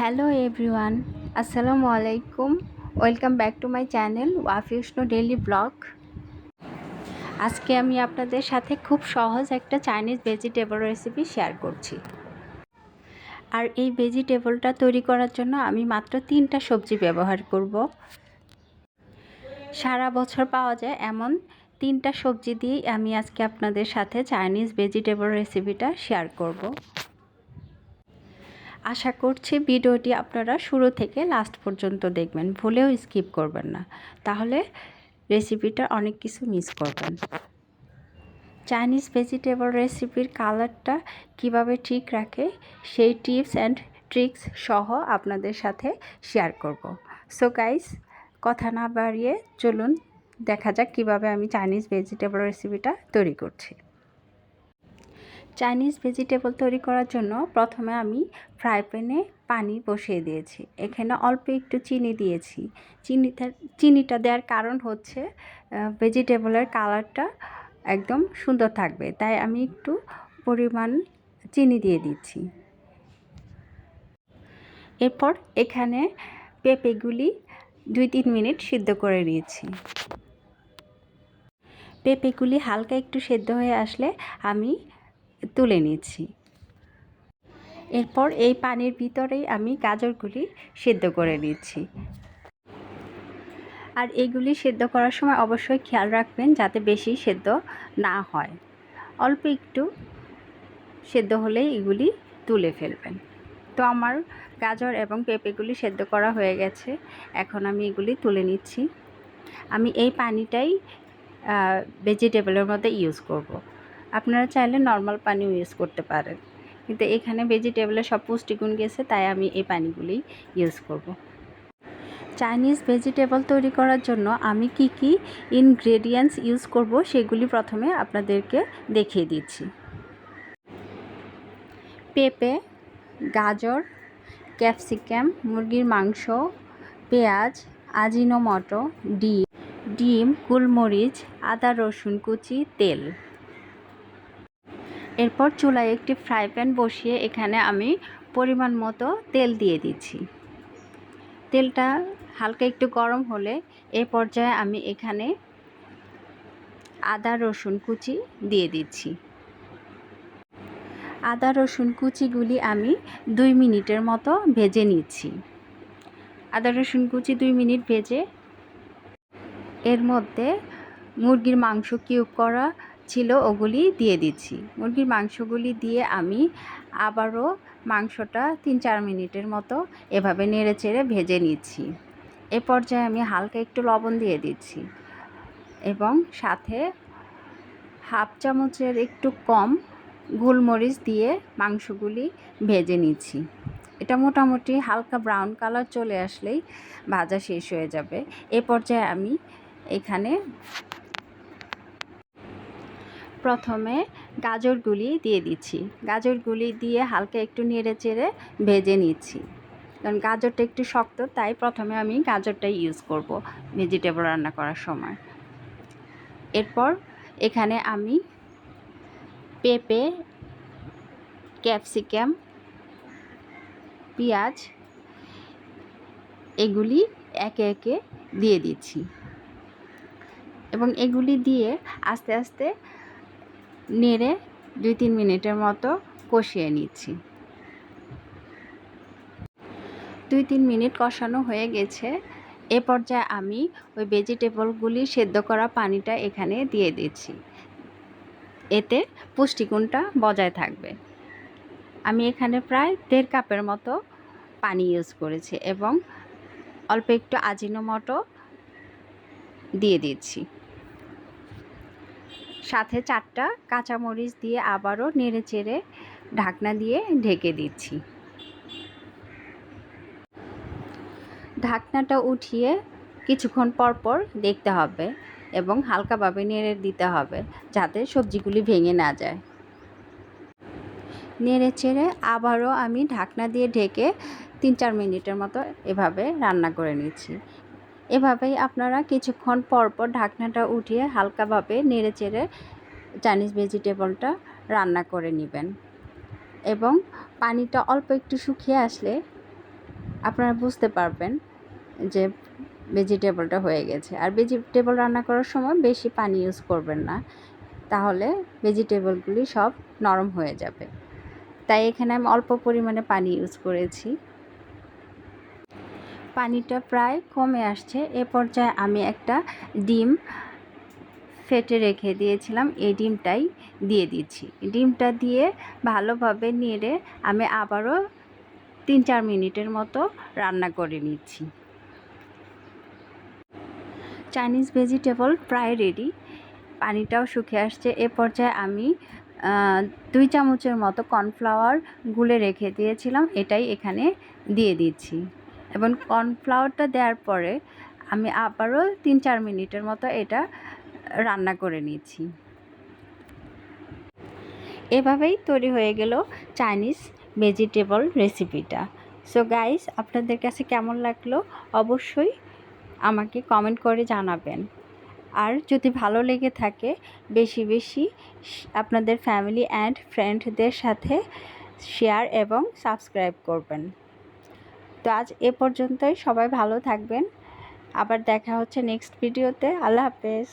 Hello everyone, আসসালামু আলাইকুম। Welcome back to my channel ওয়াফিউষ্ণ daily blog. আজকে আমি আপনাদের সাথে খুব সহজ একটা চাইনিজ ভেজিটেবল রেসিপি শেয়ার করছি। আর এই ভেজিটেবলটা তৈরি করার জন্য আমি মাত্র তিনটা সবজি ব্যবহার করব। সারা বছর পাওয়া যায় এমন তিনটা সবজি দিয়েই আমি আজকে আপনাদের সাথে চাইনিজ ভেজিটেবল রেসিপিটা শেয়ার করব। আশা করছি ভিডিওটি আপনারা শুরু থেকে লাস্ট পর্যন্ত দেখবেন, ভুলেও স্কিপ করবেন না। তাহলে রেসিপিটা অনেক কিছু মিস করবেন। চাইনিজ ভেজিটেবল রেসিপির কালারটা কীভাবে ঠিক রাখে, সেই টিপস অ্যান্ড ট্রিক্স সহ আপনাদের সাথে শেয়ার করব। সো গাইস কথা না বাড়িয়ে চলুন, দেখা যাক কীভাবে আমি চাইনিজ ভেজিটেবল রেসিপিটা তৈরি করছি। চাইনিজ ভেজিটেবল তৈরি করার জন্য প্রথমে আমি ফ্রাই প্যানে পানি বসিয়ে দিয়েছি। এখানে অল্প একটু চিনি দিয়েছি। চিনিটা চিনিটা দেওয়ার কারণ হচ্ছে ভেজিটেবলের কালারটা একদম সুন্দর থাকবে। তাই আমি একটু পরিমাণ চিনি দিয়ে দিচ্ছি। এরপর এখানে পেঁপেগুলি দুই তিন মিনিট সিদ্ধ করে নিয়েছি। পেঁপেগুলি হালকা একটু সেদ্ধ হয়ে আসলে আমি তুলে নিচ্ছি। এরপর এই পানির ভিতরেই আমি গাজরগুলি সেদ্ধ করে নিচ্ছি। আর এগুলি সেদ্ধ করার সময় অবশ্যই খেয়াল রাখবেন যাতে বেশি সেদ্ধ না হয়। অল্প একটু সেদ্ধ হলেই এগুলি তুলে ফেলবেন। তো আমার গাজর এবং পেঁপেগুলি সেদ্ধ করা হয়ে গেছে। এখন আমি এগুলি তুলে নিচ্ছি। আমি এই পানিটাই ভেজিটেবলের মধ্যে ইউজ করব। আপনারা চাইলে নর্মাল পানিও ইউজ করতে পারেন। কিন্তু এখানে ভেজিটেবলের সব পুষ্টিগুণ গেছে, তাই আমি এই পানিগুলি ইউজ করব। চাইনিজ ভেজিটেবল তৈরি করার জন্য আমি কি কি ইনগ্রেডিয়েন্টস ইউজ করব, সেগুলি প্রথমে আপনাদেরকে দেখিয়ে দিচ্ছি। পেঁপে, গাজর ক্যাপসিকাম মুরগির মাংস, পেঁয়াজ আজিনোমটো ডিম ডিম, গোলমরিচ, আদা, রসুন, কুচি, তেল। এরপর চুলায় একটি ফ্রাই প্যান বসিয়ে এখানে আমি পরিমাণ মতো তেল দিয়ে দিচ্ছি। তেলটা হালকা একটু গরম হলে এ পর্যায়ে আমি এখানে আদা, রসুন কুচি দিয়ে দিচ্ছি। আদা, রসুন কুচিগুলি আমি দুই মিনিটের মতো ভেজে নিচ্ছি। আদা, রসুন কুচি দুই মিনিট ভেজে এর মধ্যে মুরগির মাংস কিউব করা ছিল ওগুলি দিয়ে দিচ্ছি। মুরগির মাংসগুলি দিয়ে আমি আবারও মাংসটা তিন চার মিনিটের মতো এভাবে নেড়ে চেড়ে ভেজে নিচ্ছি। এ পর্যায়ে আমি হালকা একটু লবণ দিয়ে দিচ্ছি এবং সাথে হাফ চামচের একটু কম গোলমরিচ দিয়ে মাংসগুলি ভেজে নিচ্ছি। এটা মোটামুটি হালকা ব্রাউন কালার চলে আসলেই ভাজা শেষ হয়ে যাবে। এ পর্যায়ে আমি এখানে প্রথমে গাজরগুলি দিয়ে দিচ্ছি। গাজরগুলি দিয়ে হালকা একটু নেড়ে চেড়ে ভেজে নিচ্ছি। কারণ গাজরটা একটু শক্ত, তাই প্রথমে আমি গাজরটাই ইউজ করব ভেজিটেবল রান্না করার সময়। এরপর এখানে আমি পেঁপে ক্যাপসিকাম পেঁয়াজ, এগুলি একে একে দিয়ে দিচ্ছি। এবং এগুলি দিয়ে আস্তে আস্তে নেড়ে দুই তিন মিনিটের মতো কষিয়ে নিচ্ছি। দুই তিন মিনিট কষানো হয়ে গেছে। এ পর্যায়ে আমি ওই ভেজিটেবলগুলি সেদ্ধ করা পানিটা এখানে দিয়ে দিচ্ছি। এতে পুষ্টিগুণটা বজায় থাকবে। আমি এখানে প্রায় দেড় কাপের মতো পানি ইউজ করেছি এবং অল্প একটু আজিনোমটো দিয়ে দিচ্ছি। সাথে চারটা কাঁচামরিচ দিয়ে আবারও নেড়ে চেড়ে ঢাকনা দিয়ে ঢেকে দিচ্ছি। ঢাকনাটা উঠিয়ে কিছুক্ষণ পর পর দেখতে হবে এবং হালকাভাবে নেড়ে দিতে হবে যাতে সবজিগুলি ভেঙে না যায়। নেড়ে চেড়ে আবারও আমি ঢাকনা দিয়ে ঢেকে তিন চার মিনিটের মতো এভাবে রান্না করে নিচ্ছি। এভাবেই আপনারা কিছুক্ষণ পর পর ঢাকনাটা উঠিয়ে হালকাভাবে নেড়ে চেড়ে চাইনিজ ভেজিটেবলটা রান্না করে নেবেন। এবং পানিটা অল্প একটু শুকিয়ে আসলে আপনারা বুঝতে পারবেন যে ভেজিটেবলটা হয়ে গেছে। আর ভেজিটেবল রান্না করার সময় বেশি পানি ইউজ করবেন না। তাহলে ভেজিটেবলগুলি সব নরম হয়ে যাবে। তাই এখানে আমি অল্প পরিমাণে পানি ইউজ করেছি। পানিটা প্রায় কমে আসছে। এ পর্যায়ে আমি একটা ডিম ফেটে রেখে দিয়েছিলাম। এই ডিমটাই দিয়ে দিচ্ছি। ডিমটা দিয়ে ভালোভাবে নেড়ে আমি আবারও তিন চার মিনিটের মতো রান্না করে নিচ্ছি। চাইনিজ ভেজিটেবল প্রায় রেডি। পানিটাও শুকিয়ে আসছে। এ পর্যায়ে আমি দুই চামচের মতো কর্নফ্লাওয়ার গুলে রেখে দিয়েছিলাম। এটাই এখানে দিয়ে দিচ্ছি। এবং কর্নফ্লাওয়ারটা দেওয়ার পরে আমি আবারও তিন চার মিনিটের মতো এটা রান্না করে নিয়েছি। এভাবেই তৈরি হয়ে গেল চাইনিজ ভেজিটেবল রেসিপিটা। সো গাইস আপনাদের কাছে কেমন লাগল? অবশ্যই আমাকে কমেন্ট করে জানাবেন। আর যদি ভালো লেগে থাকে, বেশি বেশি আপনাদের ফ্যামিলি অ্যান্ড ফ্রেন্ডদের সাথে শেয়ার এবং সাবস্ক্রাইব করবেন। তো আজ এ পর্যন্তই। সবাই ভালো থাকবেন। আবার দেখা হচ্ছে নেক্সট ভিডিওতে আল্লাহ হাফেজ।